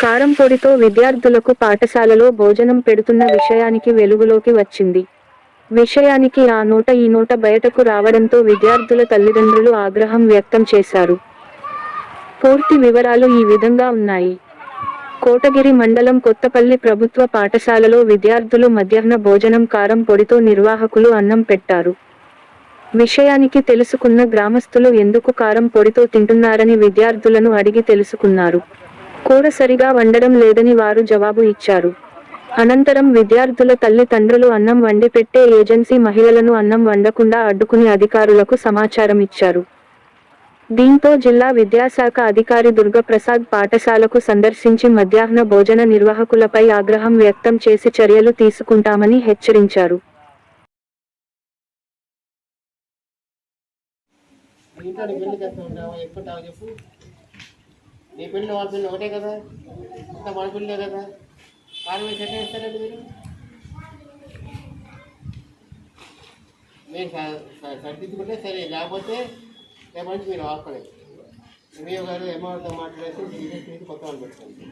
కారం పొడితో విద్యార్థులకు పాఠశాలలో భోజనం పెడుతున్న విషయానికి వెలుగులోకి వచ్చింది. విషయానికి ఆ నోట ఈ నోట బయటకు రావడంతో విద్యార్థుల తల్లిదండ్రులు ఆగ్రహం వ్యక్తం చేశారు. పూర్తి వివరాలు ఈ విధంగా ఉన్నాయి. కోటగిరి మండలం కొత్తపల్లి ప్రభుత్వ పాఠశాలలో విద్యార్థులు మధ్యాహ్న భోజనం కారం పొడితో నిర్వాహకులు అన్నం పెట్టారు. విషయానికి తెలుసుకున్న గ్రామస్తులు ఎందుకు కారం పొడితో తింటున్నారని విద్యార్థులను అడిగి తెలుసుకున్నారు. కూర సరిగా వండడం లేదని వారు జవాబు ఇచ్చారు. అనంతరం విద్యార్థుల తల్లిదండ్రులు అన్నం వండి పెట్టే ఏజెన్సీ మహిళలను అన్నం వండకుండా అడ్డుకుని అధికారులకు సమాచారం ఇచ్చారు. దీంతో జిల్లా విద్యాశాఖ అధికారి దుర్గప్రసాద్ పాఠశాలకు సందర్శించి మధ్యాహ్న భోజన నిర్వాహకులపై ఆగ్రహం వ్యక్తం చేసి చర్యలు తీసుకుంటామని హెచ్చరించారు. ఇంట్లో నీ పెళ్ళి చేస్తూ ఉంటావా ఎక్కుంటావా చెప్పు. నీ పెళ్ళి వాళ్ళ పెళ్ళి ఒకటే కదా? ఇంత మన పెళ్ళే కదా? కారం వేసి ఎట్లా వేస్తారండి మీరు? మీరు సర్దిద్దుకుంటే సరే లేకపోతే రేపటి మీరు ఆపలేదు. ఎంఈఓ గారు ఎంఆర్తో మాట్లాడేసి కొత్త వాళ్ళు పెట్టుకోండి.